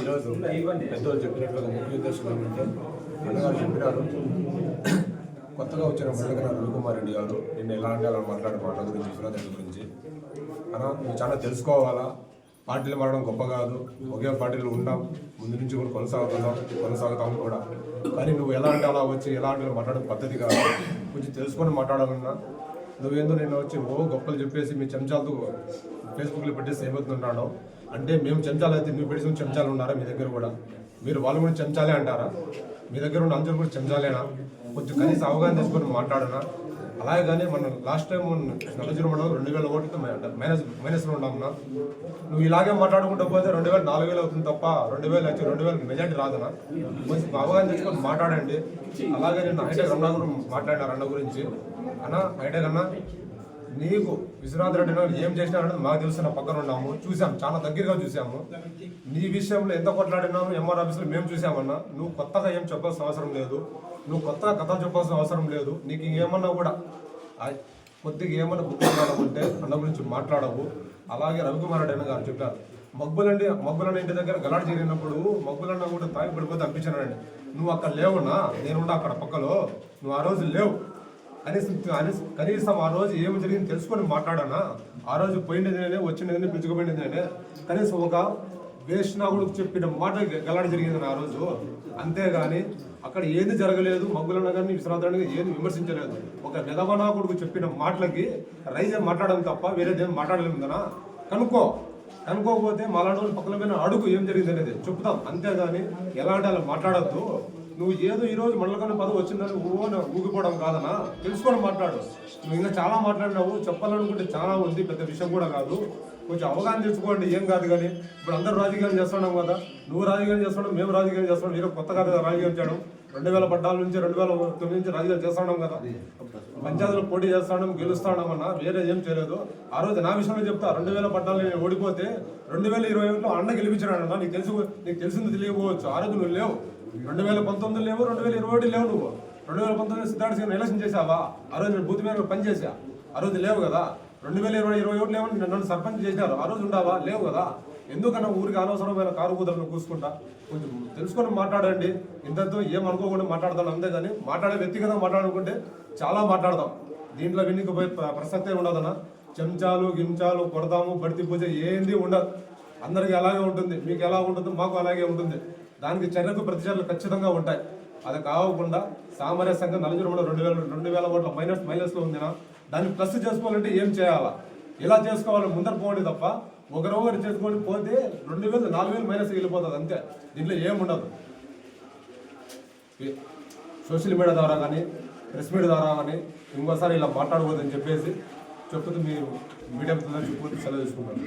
ఈరోజు పెద్దలు చెప్పినట్లుగా ముఖ్య ఉద్దేశం ఏమంటే అన్నగారు చెప్పినారు. కొత్తగా వచ్చిన మండగన రవికుమార్ రెడ్డి గారు నిన్న ఎలా అంటే అలా మాట్లాడే మాట గురించి విశ్వనాథ్ గురించి. అన్న నువ్వు చాలా తెలుసుకోవాలా? పార్టీలు మారడం గొప్ప కాదు. ఒకే పార్టీలో ఉంటాం ముందు నుంచి కూడా కొనసాగుతున్నాం కొనసాగుతాం కూడా. కానీ నువ్వు ఎలా అంటే అలా వచ్చి ఎలా అంటే మాట్లాడే పద్ధతి కాదు. కొంచెం తెలుసుకొని మాట్లాడాలన్నా. నువ్వేందో నేను వచ్చి ఓ గొప్పలు చెప్పేసి మీ చెంచాలతో ఫేస్బుక్లో పెట్టేసి ఏమవుతుంటాడో అంటే మేము చెంచాలు అయితే నువ్వు పెడిసిన చెంచాలు ఉన్నారా మీ దగ్గర కూడా? మీరు వాళ్ళు కూడా చెంచాలే అంటారా? మీ దగ్గర ఉన్న అందరూ కూడా చెంచాలేనా? కొంచెం కనీసం అవగాహన తీసుకొని మాట్లాడనా? అలాగే కానీ మనం లాస్ట్ టైం నలజీరో మండలం రెండు వేల ఓట్లతో మైనస్ మైనస్లో ఉన్నామన్నా నువ్వు ఇలాగే మాట్లాడుకుంటూ పోతే రెండు వేల నాలుగు వేలు అవుతుంది తప్ప రెండు వేలు వచ్చి రెండు వేలకు మెజార్టీ రాదనా కొంచెం అవగాహన తెచ్చుకొని మాట్లాడండి. అలాగే నేను హైటెక్ అన్న గురించి మాట్లాడినారు అన్న గురించి. అన్న హైటెక్ అన్న నీకు విశ్వనాథ్ రెడ్డి ఏం చేసినారని మాకు తెలుసు నా పక్కన ఉన్నాము. చూసాం చాలా దగ్గరగా చూసాము. నీ విషయంలో ఎంత కొట్లాడినాము ఎంఆర్ ఆఫీస్లో మేము చూసామన్నా నువ్వు కొత్తగా ఏం చెప్పాల్సిన అవసరం లేదు. నువ్వు కొత్తగా కథలు చెప్పాల్సిన అవసరం లేదు. నీకు ఏమన్నా కూడా కొద్దిగా ఏమన్నా బుక్ ఉంటే అన్న గురించి మాట్లాడవు. అలాగే రవికుమార్ రెడ్డి గారు చెప్పారు మగ్గులండి మగ్గులన్న ఇంటి దగ్గర గలాట్ జరిగినప్పుడు మగ్గులన్న కూడా తాగి పడిపోతే అనిపించానండి నువ్వు అక్కడ లేవునా? నేనుండా అక్కడ పక్కలో. నువ్వు ఆ రోజు లేవు. అనేసి కనీసం కనీసం ఆ రోజు ఏమి జరిగింది తెలుసుకొని మాట్లాడానా? ఆ రోజు పోయినది నేనే వచ్చినది కనీసం ఒక వేష్ణాగుడు చెప్పిన మాట గలాడ జరిగింది ఆ రోజు? అంతేగాని అక్కడ ఏది జరగలేదు మగ్గులన్న గారిని విశ్వనాథాన్ని ఏది విమర్శించలేదు. ఒక విధవనాకుడుకు చెప్పిన మాటలకి రైజే మాట్లాడడం తప్ప వేరేదేం మాట్లాడలేము కదా కనుక్కో కనుక్కోకపోతే మాలాంటి వాళ్ళు పక్కన పైన అడుగు ఏం జరిగింది అనేది చెప్తాం అంతేగాని ఎలాంటి అలా మాట్లాడద్దు. నువ్వు ఏదో ఈరోజు రోజు పదవి వచ్చిందని ఊన ఊగిపోవడం కాదనా? తెలుసుకొని మాట్లాడు. నువ్వు ఇంకా చాలా మాట్లాడినావు. చెప్పాలనుకుంటే చాలా ఉంది పెద్ద విషయం కూడా కాదు. కొంచెం అవగాహన తెచ్చుకోండి. ఏం కాదు కానీ ఇప్పుడు అందరూ రాజకీయాలు చేస్తున్నాం కదా. నువ్వు రాజకీయం చేస్తున్నావు మేము రాజకీయం చేస్తున్నాం. మీరు కొత్త రాజకీయం చేయడం. రెండు వేల పద్నాలుగు నుంచి రెండు వేల తొమ్మిది నుంచి రాజకీయాలు చేస్తున్నాం కదా. పంచాయతీలో పోటీ చేస్తాం గెలుస్తాడమన్నా అన్న వేరే ఏం చేయలేదు. ఆ రోజు నా విషయంలో చెప్తా రెండు వేల పద్నాలుగు నేను ఓడిపోతే రెండు వేల ఇరవై ఒకటిలో అన్న గెలిపించాడన్న నీకు తెలుసు నీకు తెలిసింది తెలియకపోవచ్చు. ఆ రోజు నువ్వు లేవు. రెండు వేల పంతొమ్మిది లేవు రెండు వేల ఇరవై ఒకటి లేవు నువ్వు. రెండు వేల పంతొమ్మిది సిద్ధార్థ సింగ్ ఎలక్షన్ చేసావా ఆ రోజు నేను బూత్ మీద పని చేసా ఆ రోజు లేవు కదా. రెండు వేల ఇరవై ఇరవై ఒకటి లేవు నన్ను సర్పంచ్ చేసినారు. ఆ రోజు ఉండవా? లేవు కదా. ఎందుకన్నా ఊరికి అనవసరమైన కారు కూతురును కూసుకుంటా? కొంచెం తెలుసుకొని మాట్లాడండి. ఇంతతో ఏం అనుకోకుండా మాట్లాడతాను కానీ మాట్లాడే వ్యక్తిగతంగా మాట్లాడుకుంటే చాలా మాట్లాడదాం దీంట్లో విన్నికి పోయే ప్రసక్తే ఉండదన్న. చెంచాలు గించాలు కొడదాము బడితి పూజ ఏంది ఉండదు. అందరికీ అలాగే ఉంటుంది. మీకు ఎలా ఉంటుందో మాకు అలాగే ఉంటుంది. దానికి చర్యకు ప్రతిచర్యలు ఖచ్చితంగా ఉంటాయి. అది కాకుండా సామరస్యంగా నలుగురు కూడా రెండు వేల రెండు వేల ఓట్ల మైనస్ మైనస్లో ఉందినా దాన్ని ప్లస్ చేసుకోవాలంటే ఏం చేయాలా? ఇలా చేసుకోవాలి? ముందర పోండి తప్ప ఒకరొకరు ఒకరు చేసుకొని పోతే రెండు వేలు నాలుగు వేలు మైనస్ వెళ్ళిపోతుంది అంతే. దీంట్లో ఏముండదు సోషల్ మీడియా ద్వారా కానీ ప్రెస్ మీడియా ద్వారా కానీ ఇంకోసారి ఇలా మాట్లాడకూడదని చెప్పేసి చెప్పుతూ మీరు మీడియా చెప్పుకుంటూ సెలవు తీసుకుంటారు